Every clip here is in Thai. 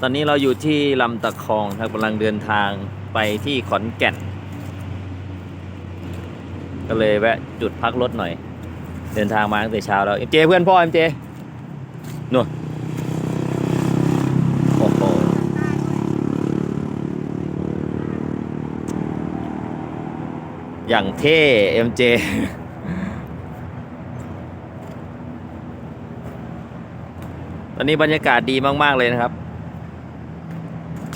ตอนนี้เราอยู่ที่ลำตะคองครับกำลังเดินทางไปที่ขอนแก่น ก็เลยแวะจุดพักรถหน่อย เดินทางมาตั้งแต่เช้าแล้วเอ็มเจเพื่อนพ่อเอ็มเจนู่นโอ้โหอย่างเท่เอ็มเจตอนนี้บรรยากาศดีมาก ๆ เลยนะครับ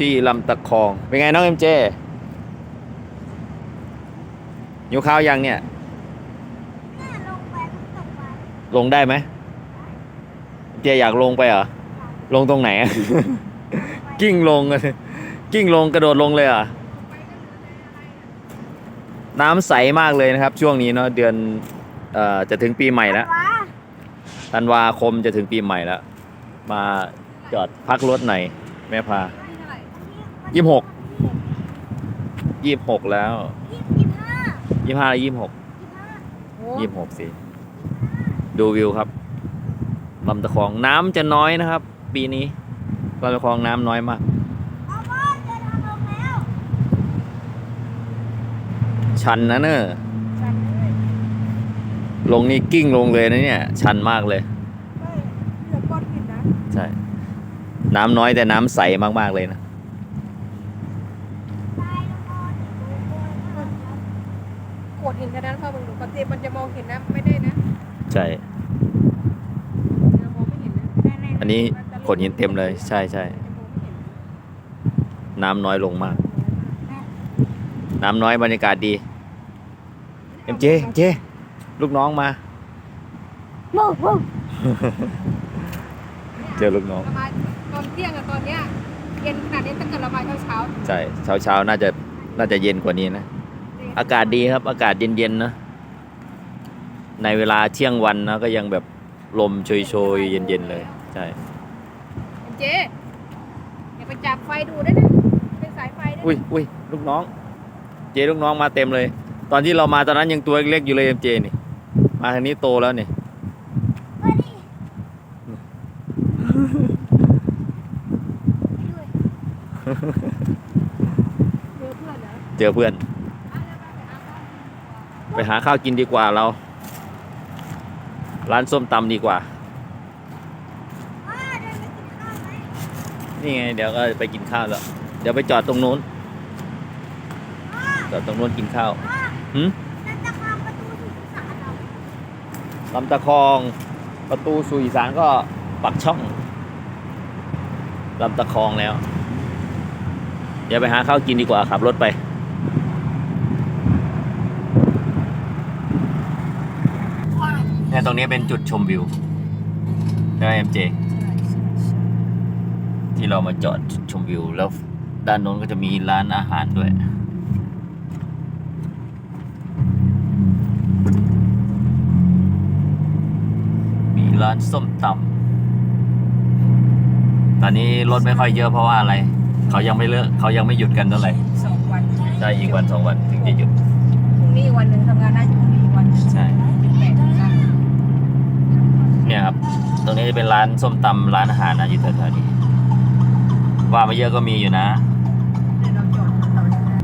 ที่ลำตะคอง เป็นไงน้องเอ็มเจหิวข้าวยังเนี่ย ลงได้ไหมเจอยากลงไปเหรอ ลงตรงไหนอะกิ้งลงอะกิ้งลงกระโดดลงเลยเหรอ น้ำใสมากเลยนะครับ ช่วงนี้เนาะเดือนเอ่อจะถึงปีใหม่แล้วธันวาคมจะถึงปีใหม่แล้ว มาจอดพักรถหน่อยแม่พา ยี่หกยี่หกแล้วยี่ห้ายี่หกยี่หกสิดูวิวครับลำตะคองน้ำจะน้อยนะครับ ปีนี้ลำตะคองน้ำน้อยมากชันนะเนอะลงนี่กิ้งลงเลยนะเนี่ย ชันมากเลยใช่ น้ำน้อยแต่น้ำใสมากๆเลยนะ โขดหินแค่นั้นพอมึงดูปกติมันจะมองเห็นนะไม่ได้นะใช่ เรามองไม่เห็นนะอันนี้โขดหินเต็มเลยใช่ใช่ น้ำน้อยลงมาก น้ำน้อยบรรยากาศดีเอ็มเจเอ็มเจลูกน้องมาเจอลูกน้อง ระบายตอนเที่ยงกับตอนเนี้ยเย็นขนาดนี้ถ้าเกิดระบายเช้าใช่เช้าเช้าๆน่าจะน่าจะเย็นกว่านี้นะๆ อากาศดีครับ อากาศเย็นๆนะ ในเวลาเที่ยงวันนะก็ยังแบบลมโชยๆ เย็นๆเลย ใช่ เจ๊อย่าไปจับไฟดูได้นะเป็นสายไฟได้อุ้ยอุ้ยลูกน้อง เจลูกน้องมาเต็มเลย ตอนที่เรามาตอนนั้นยังตัวเล็กๆอยู่เลยเอ็มเจนี่ มาทางนี้โตแล้วนี่เจอเพื่อนเหรอเจอเพื่อนไป หาข้าวกินดีกว่าเรา ร้านส้มตำดีกว่า นี่ไง เดี๋ยวก็ไปกินข้าวแล้ว เดี๋ยวไปจอดตรงนู้น จอดตรงนู้นกินข้าวหืมลำตะคองประตูสู่อีสานก็ปักช่องลำตะคองแล้ว เดี๋ยวไปหาข้าวกินดีกว่าขับรถไป เนี่ยตรงนี้เป็นจุดชมวิวใช่ไหมเอ็มเจที่เรามาจอดชมวิว แล้วด้านโน้นก็จะมีร้านอาหารด้วยมีร้านส้มตำตอนนี้รถไม่ค่อยเยอะเพราะว่าอะไร เขายังไม่เลิกเขายังไม่หยุดกันเท่าไหร่สองวันใช่อีกวันสองวันถึงจะหยุดพรุ่งนี้วันหนึ่งทำงานได้พรุ่งนี้วันหนึ่งใช่หยุดแปดวัน เนี่ยครับ ตรงนี้จะเป็นร้านส้มตำร้านอาหารนะอยู่แถวๆนี้ ว่ามาเยอะก็มีอยู่นะเนี่ยเราจอดเราจอด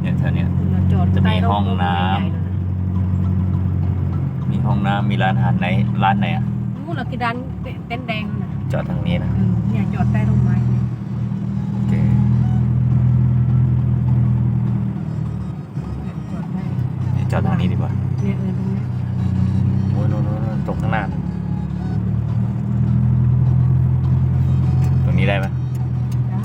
เนี่ยแถวเนี้ยเราจอดจะมีห้องน้ำใหญ่ๆเลยนะมีห้องน้ำมีร้านอาหารไหนร้านไหนอะนู่นเรากินร้านเต้นแดงน่ะจอดทางนี้นะเออเนี่ยจอดใต้ร่มไม้เนี่ยโอเคจอดได้เดี๋ยวจอดทางนี้ดีกว่าเนี่ยเออตรงเนี้ยโอ้ยโน่นโน่นโน่นตรงข้างหน้า ตรง นี้ได้ไหมได้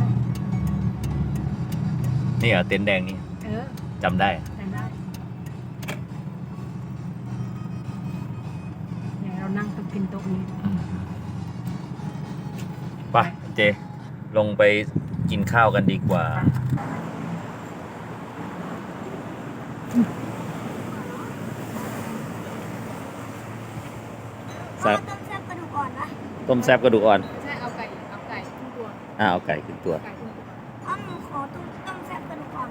นี่เหรอเต็นท์แดงนี่เออจำได้แต่ได้เนี่ยเรานั่งตรงกินโต๊ะนี้ไปเจ ลงไปกินข้าวกันดีกว่าแซ่บต้มแซ่บกระดูกอ่อนนะต้มแซ่บกระดูกอ่อนไม่ใช่ อ่าเอาไก่ขึ้นตัวข้อหนูขอต้องต้องแซ่บป็นก่อน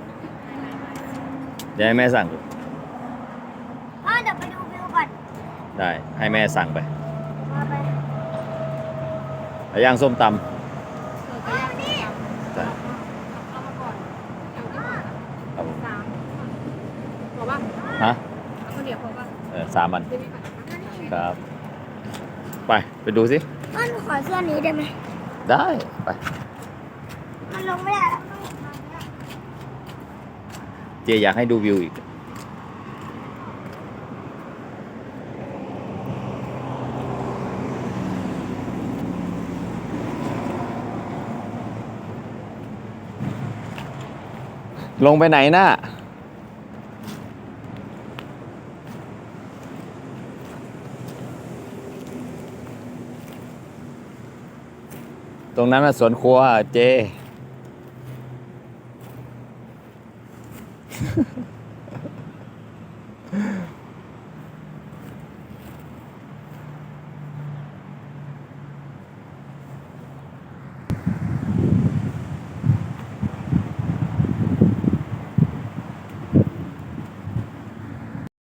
นะให้แม่สั่งดูพ่อเดี๋ยวไปดูวิวก่อนได้ให้แม่สั่งไปไปแล้วย่างส้มตพ่นี่ำจ้เอามาก่อนเอาที่ก่สามครับสามันครับ ไปไปดูสิพ่อหนูขอเสื้อนี้ได้ไหม ได้ ไป มันลงไม่ได้แล้วเจอยากให้ดูวิวอีก ลงไปไหนน่ะ ตรงนั้นน่ะสวนครัวเจ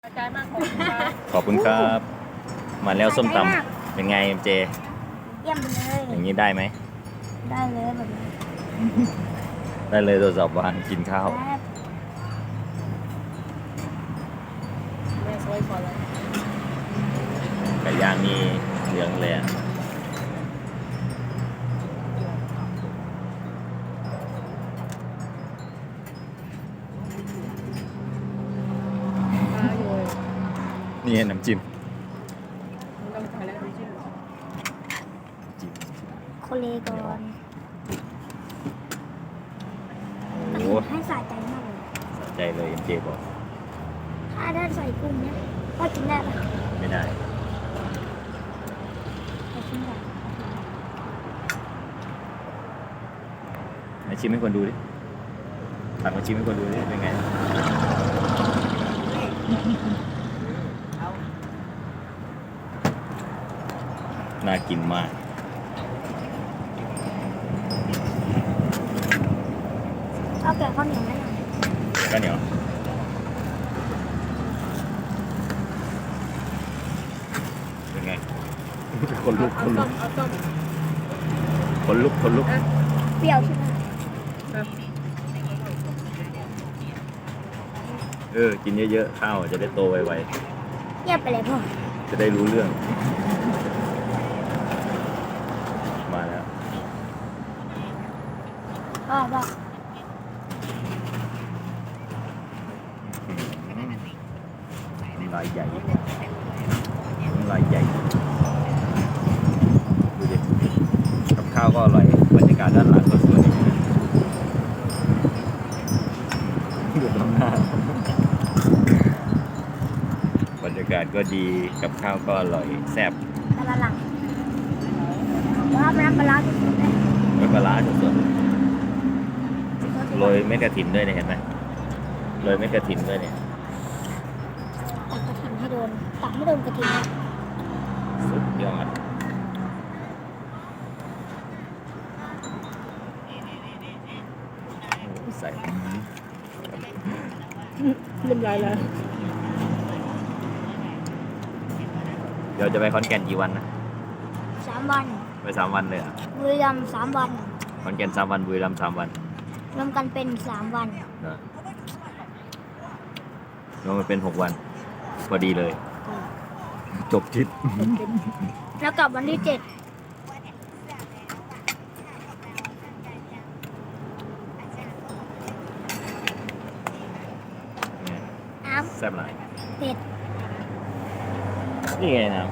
กระจายมากของคุณป้าขอบคุณครับ มาแล้วส้มตำเป็นไงเจ เยี่ยมไปเลย อย่างนี้ได้ไหม ได้เลยแบบนี้ได้เลยตรวจสอบวางกินข้าวแซ่บแม่ซอยพอแล้วไก่ย่างนี่เหลืองเลยอะมาอยู่นี่น้ำจิ้ม ต้องใส่แล้วน้ำจิ้มเหรอ โคเลก่อน โอ้โห ให้สะใจมากเลย สะ ใจเลยเจบอกถ้าได้ใส่กุ้งเนี่ยพ่อกินได้ปะไม่ได้พ่อกินได้มาชิมให้คนดูดิตักมาชิมให้คนดูดิเป็นไงน่ากินมาก เอาแกะข้าวเหนียวไหมล่ะ ก็เหนียวเป็นไง คนลุกเอาคนลุต้กมเอาต้มคนลุกคนลุกเปรี้ยวใช่ไหมเออเออ กินเยอะๆ ข้าวจะได้โตไวเงียบไปเลยพ่อๆ จะได้รู้เรื่อง มาแล้ว พ่อพ่อน้ำลายใหญ่าวก็อร่อยบรรยากาศด้านหลังก็สวยดูตรงหน้าบรรยากาศก็ดีกับข้าวก็อร่อยแซ่บตะละหลังว่าน้ำปลาร้าสุดๆเลยปลาร้าสดๆโรยเม็ดกระถินด้วยเนี่ยเห็นไหมโรยเม็ดกระถินด้วยเนี่ยตักกระถิ่นให้โดนตักไม่โดนกระถินสุดยอดโอ้ใส่ เรียบร้อยแล้วเดี๋ยวจะไปขอนแก่นกี่วันนะสามวันไปสามวันเลยเหรอะบุรีรัมย์สามวันขอนแก่นสามวันบุรีรัมย์สามวันรวมกันเป็นสามวันนะรวมมันเป็นหกวันพอดีเลย จบทริป แล้วกลับวันที่เจ็ด เนี่ย น้ แซ่บหลายำเผ็ดนี่ไงนะน้ำ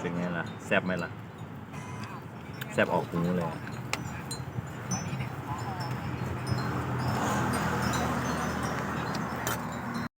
เป็นไงล่ะแซ่บไหมล่ะแซ่บออกหูเลยอะ